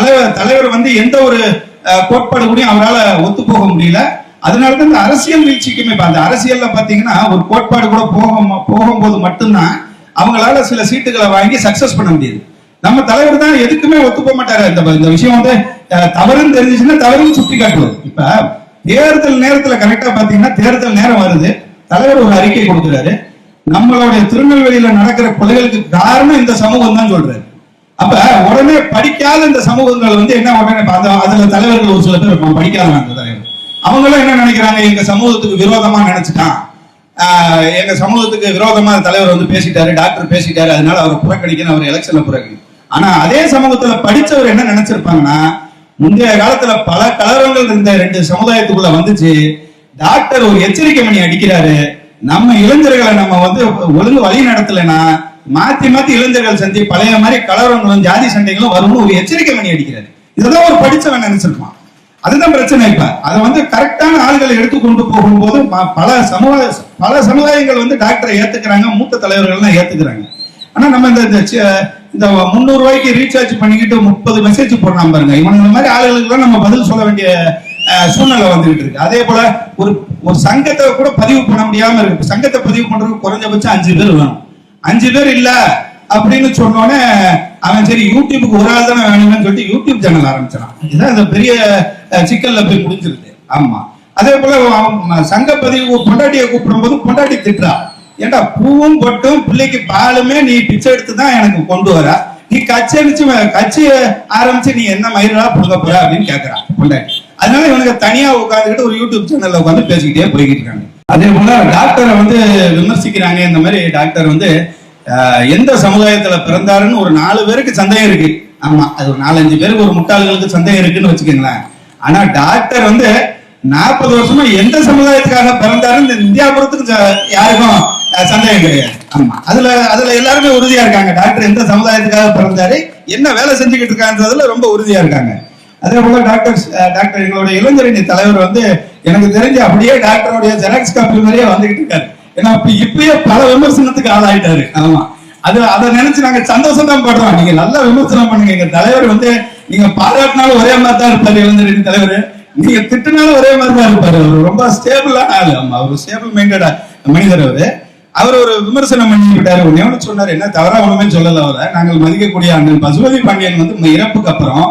தலைவர் தலைவர் வந்து எந்த ஒரு கோட்பாடு கூடயும் அவரால் ஒத்து போக முடியல. அதனால தான் இந்த அரசியல் வீழ்ச்சிக்குமே இப்ப அந்த அரசியல்ல பாத்தீங்கன்னா ஒரு கோட்பாடு கூட போக போகும்போது மட்டும்தான் அவங்களால சில சீட்டுகளை வாங்கி சக்சஸ் பண்ண முடியுது. நம்ம தலைவர் தான் எதுக்குமே ஒத்து போக மாட்டாரு. இந்த இந்த விஷயம் வந்து தவறுன்னு தெரிஞ்சுச்சுன்னா தவறுன்னு சுட்டி காட்டுவது இப்ப தேர்தல் நேரத்துல கரெக்டா பாத்தீங்கன்னா தேர்தல் நேரம் வருது. தலைவர் ஒரு அறிக்கை கொடுக்குறாரு. நம்மளுடைய திருநெல்வேலியில நடக்கிற கொலைகளுக்கு காரணம் இந்த சமூகம் தான் சொல்றாரு. அப்ப உடனே படிக்காத இந்த சமூகங்கள் வந்து என்ன உடனே பார்த்தா அதுல தலைவர்கள் ஒரு சில பேர் இருப்பாங்க படிக்காதவங்க அந்த தலைவர். அவங்களும் என்ன நினைக்கிறாங்க? எங்க சமூகத்துக்கு விரோதமா நினைச்சிட்டான். எங்க சமூகத்துக்கு விரோதமா தலைவர் வந்து பேசிட்டாரு டாக்டர் பேசிட்டாரு அதனால அவரை புறக்கணிக்கணும் அவர் எலெக்ஷன்ல புறக்கணிக்கணும். ஆனா அதே சமூகத்துல படிச்சவர் என்ன நினைச்சிருப்பாங்கன்னா முந்தைய காலத்துல பல கலவரங்கள் இருந்த ரெண்டு சமுதாயத்துக்குள்ள வந்துச்சு. டாக்டர் ஒரு எச்சரிக்கை மணி அடிக்கிறாரு. நம்ம இளைஞர்களை நம்ம வந்து ஒழுங்கு வழி நடத்தலைன்னா மாத்தி மாத்தி இளைஞர்கள் சந்தி பழைய மாதிரி கலவரங்களும் ஜாதி சண்டைகளும் வரும்னு ஒரு எச்சரிக்கை பண்ணி அடிக்கிறாரு. இதுதான் ஒரு படிச்சவன் நினைச்சிருப்பான். அதுதான் பிரச்சனை இப்ப. அதை வந்து கரெக்டான ஆள்களை எடுத்து கொண்டு போகும்போது பல சமுதாய பல சமுதாயங்கள் வந்து டாக்டரை ஏத்துக்கிறாங்க மூத்த தலைவர்கள்லாம் ஏத்துக்கிறாங்க. ஆனா நம்ம இந்த இந்த முந்நூறு ரூபாய்க்கு ரீசார்ஜ் பண்ணிக்கிட்டு முப்பது மெசேஜ் போடலாம் பாருங்க. இவங்க மாதிரி ஆளுகளுக்கு தான் நம்ம பதில் சொல்ல வேண்டிய அஹ், சூழ்நிலை வந்துகிட்டு இருக்கு. அதே போல ஒரு ஒரு சங்கத்தை கூட பதிவு பண்ண முடியாம இருக்கு. சங்கத்தை பதிவு பண்றதுக்கு குறைஞ்சபட்சம் அஞ்சு பேர் வேணும். அஞ்சு பேர் இல்ல அப்படின்னு சொன்னோடனே அவன் சரி யூடியூபுக்கு ஒரு ஆள் தானே வேணும்னு சொல்லிட்டு யூடியூப் சேனல் ஆரம்பிச்சான். இதுதான் இந்த பெரிய சிக்கல்ல போய் முடிஞ்சிருது. ஆமா. அதே போல சங்க பதிவு பொண்டாட்டியை கூப்பிடும் போது பொண்டாட்டி திட்டுறா. ஏண்டா பூவும் பொட்டும் பிள்ளைக்கு பாலுமே நீ பிச்சை எடுத்து தான் எனக்கு கொண்டு வர. நீ கட்சி அடிச்சு கட்சி ஆரம்பிச்சு நீ என்ன மயிரா புடுங்க போற அப்படின்னு கேக்குறான் பொண்டாட்டி. அதனால இவனுக்கு தனியா உட்காந்துக்கிட்டு ஒரு யூடியூப் சேனல்ல உட்காந்து பேசிக்கிட்டே போய்கிட்டு இருக்காங்க. அதே போல டாக்டரை வந்து விமர்சிக்கிறாங்க. இந்த மாதிரி டாக்டர் வந்து எந்த சமுதாயத்துல பிறந்தாருன்னு ஒரு நாலு பேருக்கு சந்தேகம் இருக்கு. ஆமா அது ஒரு நாலஞ்சு பேருக்கு ஒரு முட்டாள்களுக்கு சந்தேகம் இருக்குன்னு வச்சுக்கோங்களேன். ஆனா டாக்டர் வந்து நாற்பது வருஷமா எந்த சமுதாயத்துக்காக பிறந்தாருன்னு இந்த இந்தியாபுரத்துக்கு ச- யாருக்கும் சந்தேகம் கிடையாது. ஆமா அதுல அதுல எல்லாருமே உறுதியா இருக்காங்க. டாக்டர் எந்த சமுதாயத்துக்காக பிறந்தாரு என்ன வேலை செஞ்சுக்கிட்டு இருக்கான்றதுல ரொம்ப உறுதியா இருக்காங்க. அதே போல டாக்டர் டாக்டர் எங்களுடைய இளைஞரணி தலைவர் வந்து எனக்கு தெரிஞ்சு அப்படியே டாக்டருடைய ஜெராக்ஸ் காப்பி மாதிரியே வந்துகிட்டு இருக்காரு. ஏன்னா இப்ப இப்பயே பல விமர்சனத்துக்கு ஆளாயிட்டாரு. ஆமா. அது அதை நினைச்சு நாங்க சந்தோஷம் தான் படுறோம். நீங்க நல்லா விமர்சனம் பண்ணுங்க. எங்க தலைவர் வந்து நீங்க பாராட்டினாலும் ஒரே மாதிரி தான் இருப்பாரு இளைஞரணி தலைவர். நீங்க திட்டினாலும் ஒரே மாதிரி தான் இருப்பாரு. அவர் ரொம்ப ஸ்டேபிளான ஆளு. ஆமா அவர் ஸ்டேபிள் மைண்டடா மனிதர் அவரு. அவர் ஒரு விமர்சனம் பண்ணி விட்டாரு. ஒண்ணே ஒண்ணு சொன்னாரு? என்ன தவறா ஒண்ணுமே சொல்லல அவரை. நாங்கள் மதிக்கக்கூடிய அண்ணன் பசுபதி பாண்டியன் வந்து இறப்புக்கு அப்புறம்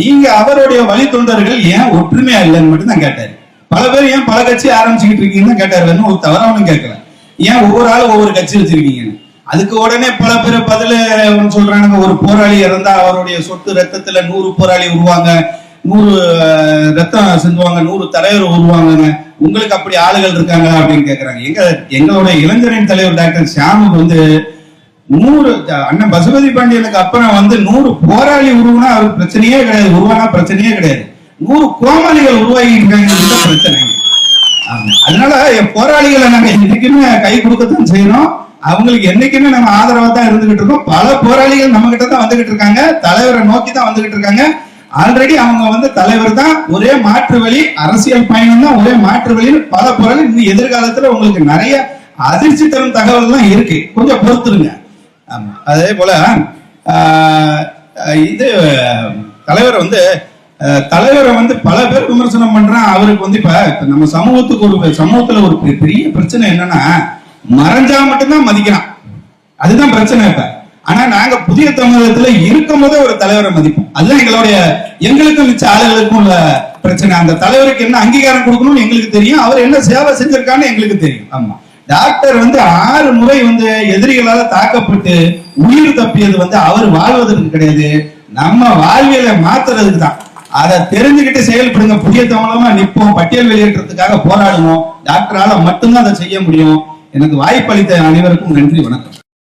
நீங்க அவருடைய வழி தொண்டர்கள் ஏன் ஒற்றுமையா இல்லைன்னு மட்டும் தான் கேட்டாரு. பல பேர் ஏன் பல கட்சி ஆரம்பிச்சுக்கிட்டு இருக்கீங்கன்னு கேட்டாரு. ஒரு தவறா ஒண்ணும் கேட்கல. ஏன் ஒவ்வொரு ஆளும் ஒவ்வொரு கட்சி வச்சிருக்கீங்கன்னு. அதுக்கு உடனே பல பேர் பதில சொல்றானுங்க. ஒரு போராளி இறந்தா அவருடைய சொத்து ரத்தத்துல நூறு போராளி உருவாங்க. நூறு ரத்தம் சிந்துவாங்க. நூறு தலைவர் உருவாங்க உங்களுக்கு அப்படி ஆளுகள் இருக்காங்க அப்படின்னு கேக்குறாங்க. எங்க எங்களுடைய இளைஞரின் தலைவர் டாக்டர் ஷியாமுக்கு வந்து நூறு அண்ணன் பசுபதி பாண்டியனுக்கு அப்புறம் வந்து நூறு போராளி உருவானா அவருக்கு பிரச்சனையே கிடையாது. உருவானா பிரச்சனையே கிடையாது. நூறு கோமாளிகள் உருவாகிருக்காங்க இருக்காங்க பிரச்சனை. அதனால என் போராளிகளை நாங்க என்னைக்குமே கை கொடுக்கத்தான் செய்யணும். அவங்களுக்கு என்னைக்குமே நம்ம ஆதரவா தான் இருந்துகிட்டு இருக்கோம். பல போராளிகள் நம்ம கிட்ட தான் வந்துகிட்டு இருக்காங்க. தலைவரை நோக்கி தான் வந்துகிட்டு இருக்காங்க. ஆல்ரெடி அவங்க வந்து தலைவர் தான். ஒரே மாற்று வழி அரசியல் பயணம் தான். ஒரே மாற்று வழின்னு பல போராளி இன்னும் எதிர்காலத்துல உங்களுக்கு நிறைய அதிர்ச்சி தரும் தகவல்லாம் இருக்கு. கொஞ்சம் பொறுத்துருங்க. ஆமா. அதே போல இது தலைவர் வந்து தலைவரை வந்து பல பேர் விமர்சனம் பண்றான் அவருக்கு வந்து இப்ப நம்ம சமூகத்துக்கு ஒரு சமூகத்துல ஒரு பெரிய பிரச்சனை என்னன்னா மறைஞ்சா மட்டும்தான் மதிக்கிறான் அதுதான் பிரச்சனை இப்ப. ஆனா நாங்க புதிய தமிழகத்துல இருக்கும் போதே ஒரு தலைவரை மதிப்போம். அதுதான் எங்களுடைய எங்களுக்கும் மிச்ச ஆளுகளுக்கும் உள்ள பிரச்சனை. அந்த தலைவருக்கு என்ன அங்கீகாரம் கொடுக்கணும்னு எங்களுக்கு தெரியும். அவர் என்ன சேவை செஞ்சிருக்கான்னு எங்களுக்கு தெரியும். ஆமா. டாக்டர் வந்து ஆறு முறை வந்து எதிரிகளால தாக்கப்பட்டு உயிர் தப்பியது வந்து அவர் வாழ்வதற்கு கிடையாது. நம்ம வாழ்வியலை மாத்துறதுக்கு தான் அதை தெரிஞ்சுக்கிட்டு செயல்படுங்க. புதிய தமிழமா நிற்போம். பட்டியல் வெளியேற்றத்துக்காக போராடுவோம் டாக்டரால மட்டும்தான் அதை செய்ய முடியும். எனக்கு வாய்ப்பளித்த அனைவருக்கும் நன்றி வணக்கம்.